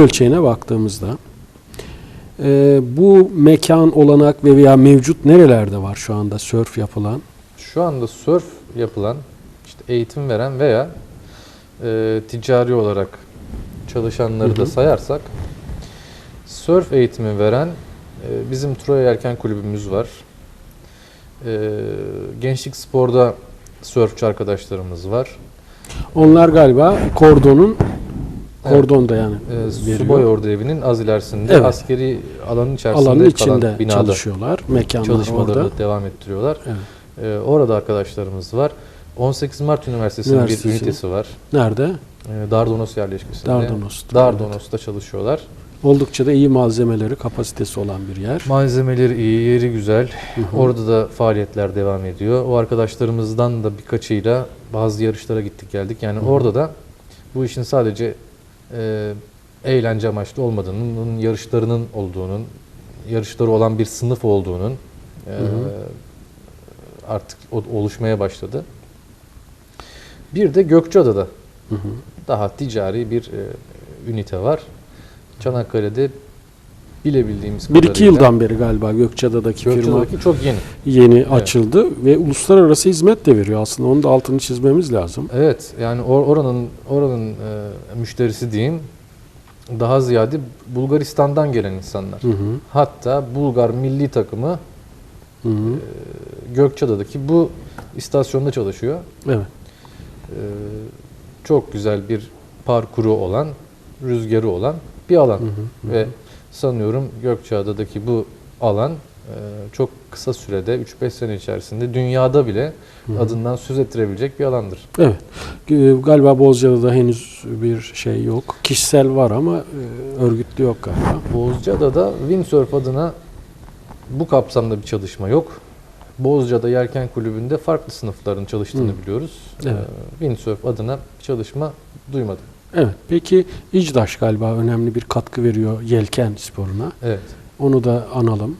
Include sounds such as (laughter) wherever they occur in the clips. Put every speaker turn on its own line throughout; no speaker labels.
ölçeğine baktığımızda e, bu mekan olanak ve veya mevcut nerelerde var şu anda sörf yapılan?
Şu anda surf yapılan, işte eğitim veren veya e, ticari olarak çalışanları
Hı hı.
da sayarsak surf eğitimi veren e, bizim Troya Yelken Kulübümüz var. E, Gençlik Spor'da sörfçü arkadaşlarımız var.
Onlar galiba kordonun. Kordonda yani
E,
veriyor.
Subay Ordu Evi'nin az ilerisinde
Evet.
askeri alanın içerisinde
alanın
kalan
içinde
binada
çalışıyorlar. Mekanlar
çalışmalarını
orada.
devam ettiriyorlar.
Evet.
E, orada arkadaşlarımız var. 18 Mart Üniversitesi'nin bir
Üniversitesi.
ünitesi var.
Nerede?
E, Dardanos yerleşkesinde.
Dardanos'ta.
Dardanos'ta çalışıyorlar.
Oldukça da iyi malzemeleri, kapasitesi olan bir yer.
Malzemeleri iyi, yeri güzel.
Hı hı.
Orada da faaliyetler devam ediyor. O arkadaşlarımızdan da birkaçıyla bazı yarışlara gittik geldik. Yani
Hı hı.
orada da bu işin sadece e, eğlence amaçlı olmadığının, bunun yarışlarının olduğunun, yarışları olan bir sınıf olduğunun e,
Hı hı.
artık oluşmaya başladı. Bir de Gökçeada'da
Hı hı.
daha ticari bir e, ünite var. Çanakkale'de bilebildiğimiz
Bir iki
kadarıyla
yıldan beri galiba Gökçeada'daki firma
Gökçeada'daki çok yeni.
yeni açıldı ve uluslararası hizmet de veriyor aslında. Onun da altını çizmemiz lazım.
Evet yani or- oranın oranın e, müşterisi diyeyim daha ziyade Bulgaristan'dan gelen insanlar.
Hı hı.
Hatta Bulgar milli takımı
Hı hı.
e, Gökçeada'daki bu istasyonda çalışıyor.
Evet.
E, çok güzel bir parkuru olan, rüzgarı olan bir alan.
Hı hı. Hı.
Sanıyorum Gökçeada'daki bu alan e, çok kısa sürede 3-5 sene içerisinde dünyada bile
Hı
adından söz ettirebilecek bir alandır.
Evet. Ee, Galiba Bozcaada'da henüz bir şey yok. Kişisel var ama e, örgütlü yok galiba.
Bozcaada'da windsurf adına bu kapsamda bir çalışma yok. Bozcaada Yelken Kulübü'nde farklı sınıfların çalıştığını
Hı.
biliyoruz.
Evet.
Windsurf adına çalışma duymadım.
Evet. Peki İcdaş galiba önemli bir katkı veriyor yelken sporuna.
Evet.
Onu da analım.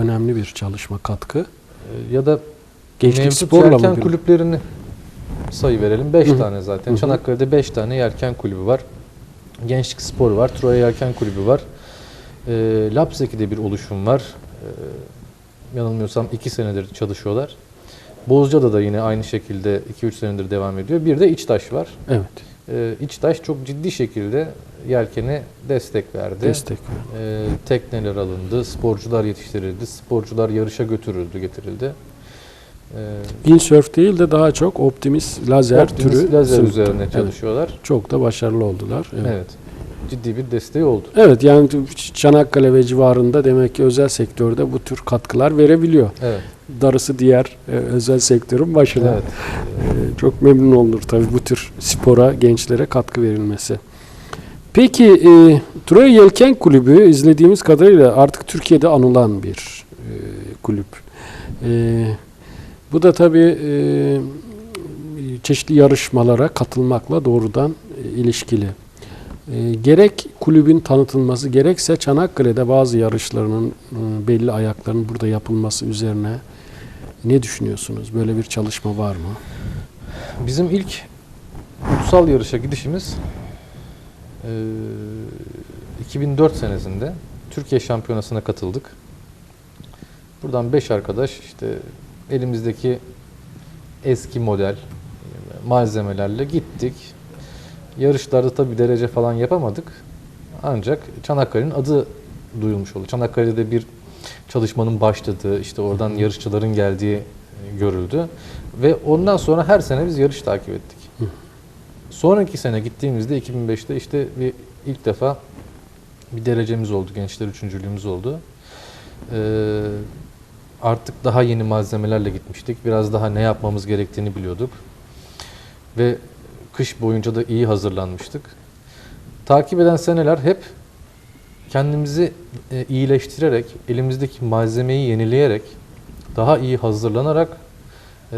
Önemli bir çalışma katkı.
Ee, ya da
Gençlik sporla mı?
yelken
bir-
kulüplerini sayı verelim. 5
Hı hı.
tane zaten.
Hı hı.
Çanakkale'de 5 tane yelken kulübü var. Gençlik Spor var. Troya Yelken Kulübü var. Ee, Lapseki'de bir oluşum var. Ee, yanılmıyorsam 2 senedir çalışıyorlar. Bozcaada da yine aynı şekilde 2-3 senedir devam ediyor. Bir de İçtaş var.
Evet.
Ee, İçtaş çok ciddi şekilde yelkene destek verdi.
Destek.
Ee, tekneler alındı, sporcular yetiştirildi, sporcular yarışa götürüldü, getirildi. Ee,
Windsurf değil de daha çok Optimus lazer
Optimus
türü
lazer üzerine
Evet.
çalışıyorlar.
Çok da başarılı oldular.
Evet.
Evet.
Ciddi bir desteği oldu.
Evet yani Çanakkale ve civarında demek ki özel sektörde bu tür katkılar verebiliyor.
Evet.
Darısı diğer e, özel sektörün başına.
Evet.
E, çok memnun olur tabii bu tür spora, gençlere katkı verilmesi. Peki e, Troya Yelken Kulübü izlediğimiz kadarıyla artık Türkiye'de anılan bir e, kulüp. E, bu da tabii e, çeşitli yarışmalara katılmakla doğrudan e, ilişkili. E, gerek kulübün tanıtılması gerekse Çanakkale'de bazı yarışlarının e, belli ayaklarının burada yapılması üzerine ne düşünüyorsunuz? Böyle bir çalışma var mı?
Bizim ilk ulusal yarışa gidişimiz e, 2004 senesinde Türkiye Şampiyonası'na katıldık. Buradan 5 arkadaş işte elimizdeki eski model malzemelerle gittik. Yarışlarda tabi derece falan yapamadık. Ancak Çanakkale'nin adı duyulmuş oldu. Çanakkale'de bir çalışmanın başladığı, işte oradan yarışçıların geldiği e, görüldü. Ve ondan sonra her sene biz yarış takip ettik. Sonraki sene gittiğimizde 2005'te işte bir ilk defa bir derecemiz oldu. Gençler üçüncülüğümüz oldu. Ee, artık daha yeni malzemelerle gitmiştik. Biraz daha ne yapmamız gerektiğini biliyorduk. Ve kış boyunca da iyi hazırlanmıştık. Takip eden seneler hep kendimizi e, iyileştirerek, elimizdeki malzemeyi yenileyerek, daha iyi hazırlanarak e,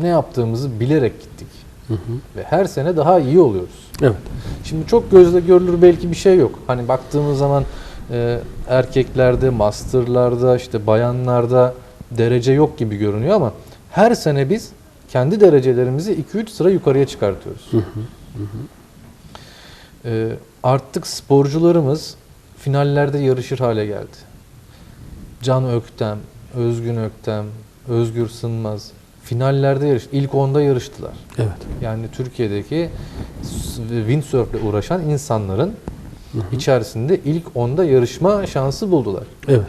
ne yaptığımızı bilerek gittik.
Hı hı.
Ve her sene daha iyi oluyoruz.
Evet.
Şimdi çok gözle görülür belki bir şey yok. Hani baktığımız zaman e, erkeklerde, masterlarda, işte bayanlarda derece yok gibi görünüyor ama her sene biz kendi derecelerimizi 2-3 sıra yukarıya çıkartıyoruz.
Hı hı.
Ee, artık sporcularımız finallerde yarışır hale geldi. Can Öktem, Özgün Öktem, Özgür Sınmaz finallerde yarış, ilk onda yarıştılar.
Evet.
Yani Türkiye'deki windsurf'le uğraşan insanların içerisinde ilk onda yarışma şansı buldular.
Evet.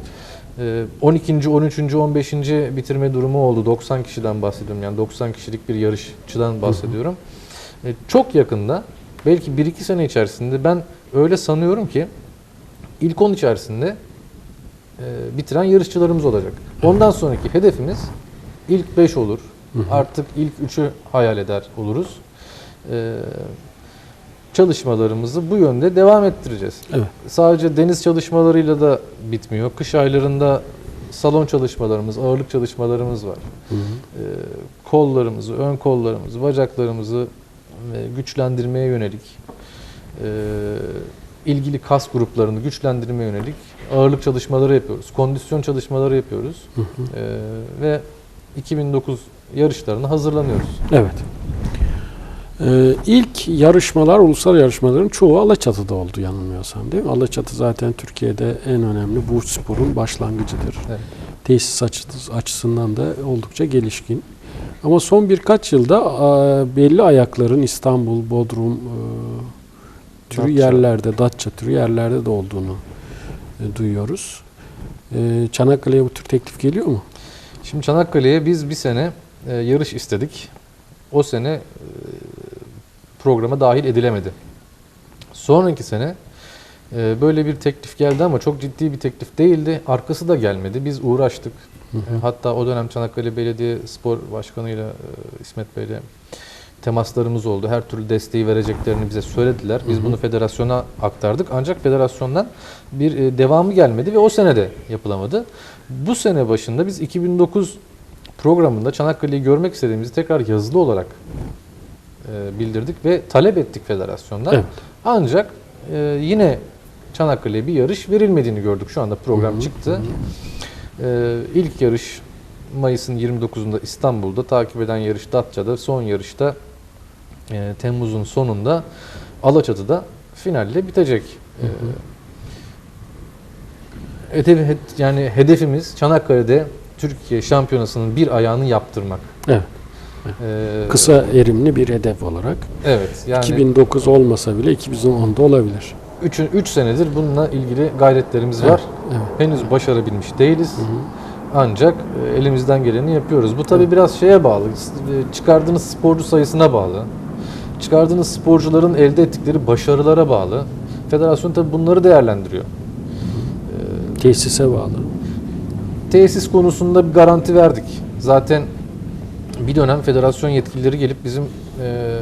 Ee, 12. 13. 15. bitirme durumu oldu. 90 kişiden bahsediyorum. Yani 90 kişilik bir yarışçıdan bahsediyorum. Ee, Çok yakında belki 1-2 sene içerisinde ben öyle sanıyorum ki ilk 10 içerisinde e, bitiren yarışçılarımız olacak. Ondan sonraki hedefimiz ilk 5 olur. Artık ilk 3'ü hayal eder oluruz. Ee, Çalışmalarımızı bu yönde devam ettireceğiz.
Evet.
Sadece deniz çalışmalarıyla da bitmiyor. Kış aylarında salon çalışmalarımız, ağırlık çalışmalarımız var.
Hı hı.
Ee, kollarımızı, ön kollarımızı, bacaklarımızı e, güçlendirmeye yönelik, e, ilgili kas gruplarını güçlendirmeye yönelik ağırlık çalışmaları yapıyoruz. Kondisyon çalışmaları yapıyoruz.
Hı hı.
Ee, ve 2009 yarışlarına hazırlanıyoruz.
Evet. Ee, ilk yarışmalar, ulusal yarışmaların çoğu Alaçatı'da oldu yanılmıyorsam değil mi? Alaçatı zaten Türkiye'de en önemli bu sporun başlangıcıdır.
Evet.
Tesis açı- açısından da oldukça gelişkin. Ama son birkaç yılda a, belli ayakların İstanbul, Bodrum e, türü
Datça.
yerlerde, Datça türü yerlerde de olduğunu e, duyuyoruz. E, Çanakkale'ye bu tür teklif geliyor mu?
Şimdi Çanakkale'ye biz bir sene e, yarış istedik. O sene e, programa dahil edilemedi. Sonraki sene e, böyle bir teklif geldi ama çok ciddi bir teklif değildi. Arkası da gelmedi. Biz uğraştık.
Hı hı.
E, Hatta o dönem Çanakkale Belediye Spor Başkanı'yla e, İsmet Bey'le temaslarımız oldu. Her türlü desteği vereceklerini bize söylediler. Biz
Hı hı.
bunu federasyona aktardık. Ancak federasyondan bir e, devamı gelmedi ve o sene de yapılamadı. Bu sene başında biz 2009 programında Çanakkale'yi görmek istediğimizi tekrar yazılı olarak e, bildirdik ve talep ettik federasyondan.
Evet.
Ancak e, yine Çanakkale'ye bir yarış verilmediğini gördük. Şu anda program
Hı hı,
çıktı.
hı hı.
Ee, ilk yarış Mayıs'ın 29'unda İstanbul'da, takip eden yarış Datça'da, son yarışta e, Temmuz'un sonunda Alaçatı'da finalle bitecek.
Hı hı.
Hedef- hed- yani hedefimiz Çanakkale'de Türkiye şampiyonasının bir ayağını yaptırmak.
Evet.
Ee,
Kısa erimli bir hedef olarak.
Evet. Yani
2009 olmasa bile 2010'da olabilir.
3 senedir bununla ilgili gayretlerimiz var.
Evet.
Henüz başarabilmiş değiliz.
Hı hı.
Ancak e, elimizden geleni yapıyoruz. Bu tabii
Evet.
biraz şeye bağlı. e, Çıkardığınız sporcu sayısına bağlı. Çıkardığınız sporcuların elde ettikleri başarılara bağlı. Federasyon tabii bunları değerlendiriyor.
Tesise bağlı.
Tesis konusunda bir garanti verdik. Zaten bir dönem federasyon yetkilileri gelip bizim e,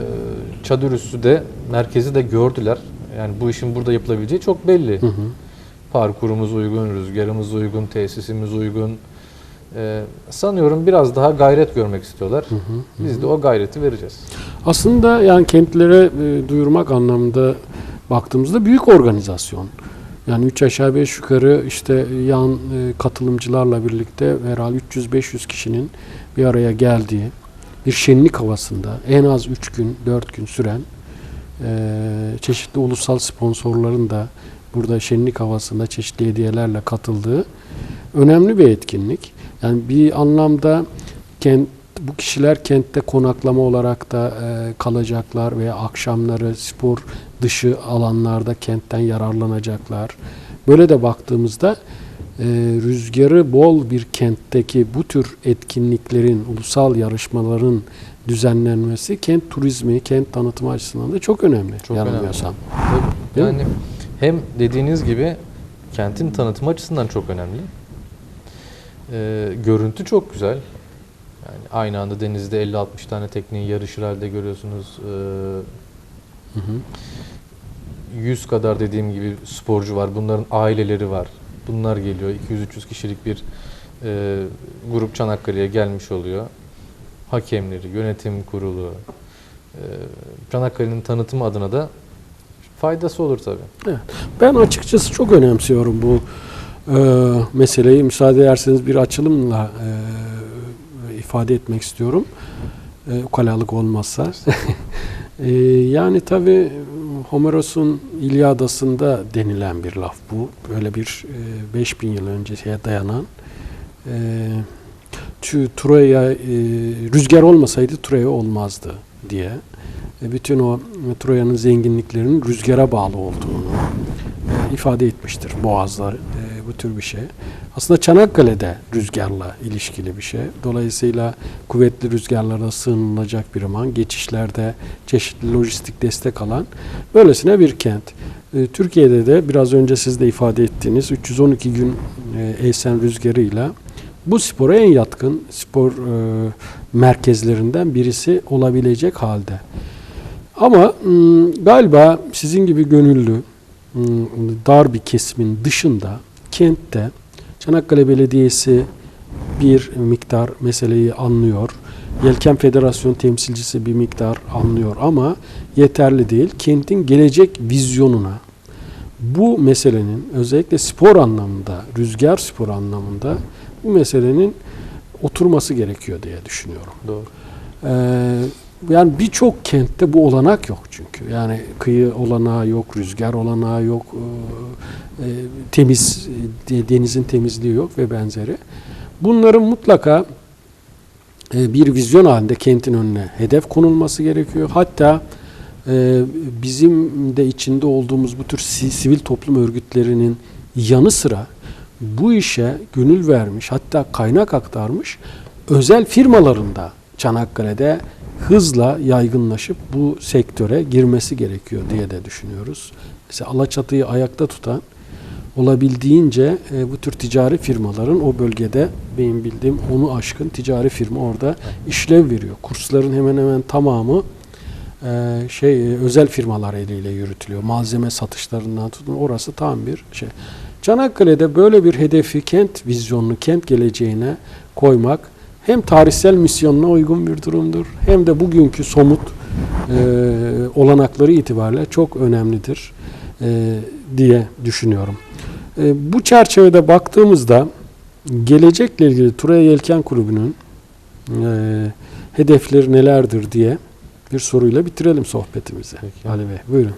çadır üssü de merkezi de gördüler. Yani bu işin burada yapılabileceği çok belli.
Hı hı.
Parkurumuz uygun, rüzgarımız uygun, tesisimiz uygun. Ee, sanıyorum biraz daha gayret görmek istiyorlar.
Hı hı. hı.
Biz de o gayreti vereceğiz.
Aslında yani kentlere e, duyurmak anlamında baktığımızda büyük organizasyon. Yani 3 aşağı 5 yukarı işte yan e, katılımcılarla birlikte herhalde 300-500 kişinin bir araya geldiği bir şenlik havasında en az 3 gün 4 gün süren e, çeşitli ulusal sponsorların da burada şenlik havasında çeşitli hediyelerle katıldığı önemli bir etkinlik. Yani bir anlamda kent bu kişiler kentte konaklama olarak da e, kalacaklar veya akşamları spor dışı alanlarda kentten yararlanacaklar. Böyle de baktığımızda e, rüzgarı bol bir kentteki bu tür etkinliklerin, ulusal yarışmaların düzenlenmesi kent turizmi, kent tanıtımı açısından da çok önemli.
Çok
yanılmıyorsam. Mi?
Yani hem dediğiniz gibi kentin tanıtımı açısından çok önemli. Ee, görüntü çok güzel. Yani aynı anda denizde 50-60 tane tekneyi yarışır halde görüyorsunuz. Ee,
Hı hı.
100 kadar dediğim gibi sporcu var. Bunların aileleri var. Bunlar geliyor. 200-300 kişilik bir e, grup Çanakkale'ye gelmiş oluyor. Hakemleri, yönetim kurulu, e, Çanakkale'nin tanıtımı adına da faydası olur tabii.
Ben açıkçası çok önemsiyorum bu e, meseleyi. Müsaade ederseniz bir açılımla e, ifade etmek istiyorum. E, ukalalık olmazsa. (laughs) Ee, yani tabi Homeros'un İlyadası'nda denilen bir laf bu. Böyle bir e, 5000 yıl önceye dayanan. E, Tü- Troya e, rüzgar olmasaydı Troya olmazdı diye. E, bütün o Troya'nın zenginliklerinin rüzgara bağlı olduğunu e, ifade etmiştir. Boğazlar, e, bu tür bir şey. Aslında Çanakkale'de rüzgarla ilişkili bir şey. Dolayısıyla kuvvetli rüzgarlara sığınılacak bir aman, geçişlerde çeşitli lojistik destek alan böylesine bir kent. E, Türkiye'de de biraz önce siz de ifade ettiğiniz 312 gün e, esen rüzgarıyla bu spora en yatkın spor e, merkezlerinden birisi olabilecek halde. Ama m, galiba sizin gibi gönüllü, m, dar bir kesimin dışında kentte Çanakkale Belediyesi bir miktar meseleyi anlıyor. Yelken Federasyon temsilcisi bir miktar anlıyor ama yeterli değil. Kentin gelecek vizyonuna bu meselenin özellikle spor anlamında, rüzgar spor anlamında bu meselenin oturması gerekiyor diye düşünüyorum.
Doğru.
Ee, yani birçok kentte bu olanak yok çünkü. Yani kıyı olanağı yok, rüzgar olanağı yok, e, e, temiz e, denizin temizliği yok ve benzeri. Bunların mutlaka e, bir vizyon halinde kentin önüne hedef konulması gerekiyor. Hatta e, bizim de içinde olduğumuz bu tür si- sivil toplum örgütlerinin yanı sıra bu işe gönül vermiş hatta kaynak aktarmış özel firmalarında Çanakkale'de hızla yaygınlaşıp bu sektöre girmesi gerekiyor diye de düşünüyoruz. Mesela Alaçatı'yı ayakta tutan olabildiğince e, bu tür ticari firmaların o bölgede benim bildiğim onu aşkın ticari firma orada işlev veriyor. Kursların hemen hemen tamamı e, şey e, özel firmalar eliyle yürütülüyor. Malzeme satışlarından tutun orası tam bir şey. Çanakkale'de böyle bir hedefi kent vizyonunu, kent geleceğine koymak hem tarihsel misyonuna uygun bir durumdur hem de bugünkü somut e, olanakları itibariyle çok önemlidir e, diye düşünüyorum. E, bu çerçevede baktığımızda gelecekle ilgili Turaya Yelken Kulübü'nün e, hedefleri nelerdir diye bir soruyla bitirelim sohbetimizi.
Peki.
Ali Bey buyurun.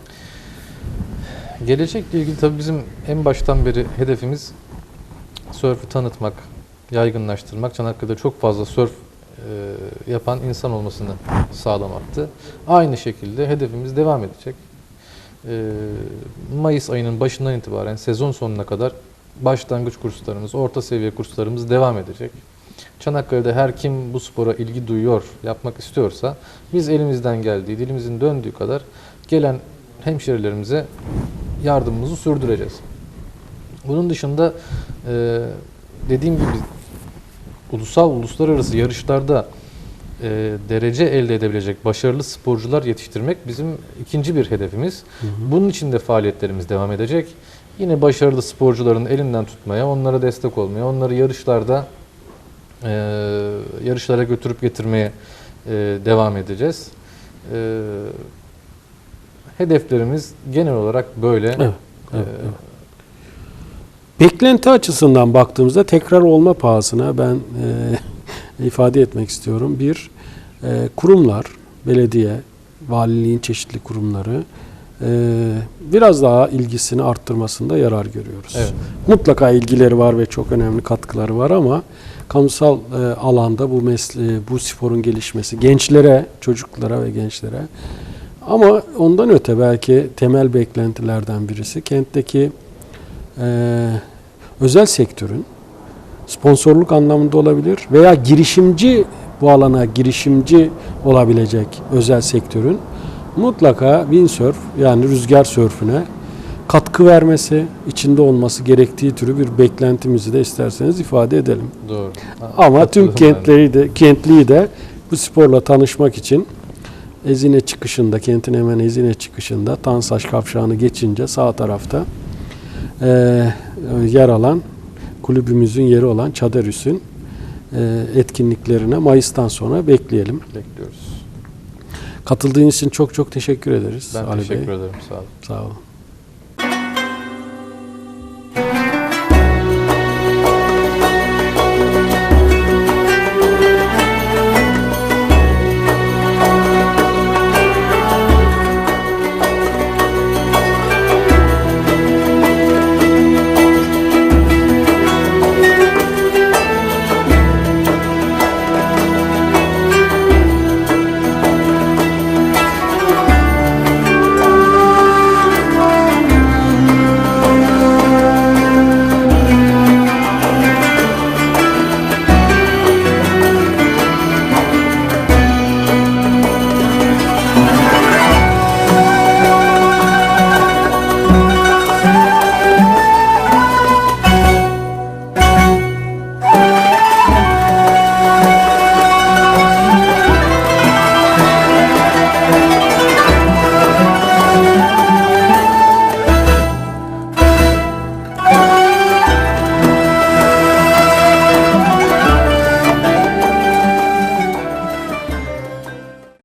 Gelecekle ilgili tabii bizim en baştan beri hedefimiz sörfü tanıtmak, yaygınlaştırmak. Çanakkale'de çok fazla sörf e, yapan insan olmasını sağlamaktı. Aynı şekilde hedefimiz devam edecek. E, Mayıs ayının başından itibaren sezon sonuna kadar başlangıç kurslarımız, orta seviye kurslarımız devam edecek. Çanakkale'de her kim bu spora ilgi duyuyor, yapmak istiyorsa biz elimizden geldiği, dilimizin döndüğü kadar gelen hemşerilerimize yardımımızı sürdüreceğiz. Bunun dışında e, dediğim gibi ulusal uluslararası yarışlarda e, derece elde edebilecek başarılı sporcular yetiştirmek bizim ikinci bir hedefimiz. Bunun için de faaliyetlerimiz devam edecek. Yine başarılı sporcuların elinden tutmaya, onlara destek olmaya, onları yarışlarda e, yarışlara götürüp getirmeye e, devam edeceğiz. E, hedeflerimiz genel olarak böyle.
Evet, evet,
E,
evet. Beklenti açısından baktığımızda tekrar olma pahasına ben e, (laughs) ifade etmek istiyorum. Bir, e, kurumlar, belediye, valiliğin çeşitli kurumları e, biraz daha ilgisini arttırmasında yarar görüyoruz.
Evet.
Mutlaka ilgileri var ve çok önemli katkıları var ama kamusal e, alanda bu mesle bu sporun gelişmesi gençlere, çocuklara ve gençlere ama ondan öte belki temel beklentilerden birisi kentteki e, özel sektörün sponsorluk anlamında olabilir veya girişimci bu alana girişimci olabilecek özel sektörün mutlaka windsurf yani rüzgar sörfüne katkı vermesi, içinde olması gerektiği türü bir beklentimizi de isterseniz ifade edelim.
Doğru.
Ama tüm kentleri de kentliyi de bu sporla tanışmak için Ezine çıkışında, kentin hemen Ezine çıkışında Tansaç kavşağını geçince sağ tarafta eee, yer alan kulübümüzün yeri olan Çaderüs'ün eee, etkinliklerine Mayıs'tan sonra bekleyelim.
Bekliyoruz.
Katıldığınız için çok çok teşekkür ederiz
Ben
Ali
teşekkür
Bey.
ederim. Sağ olun.
Sağ olun.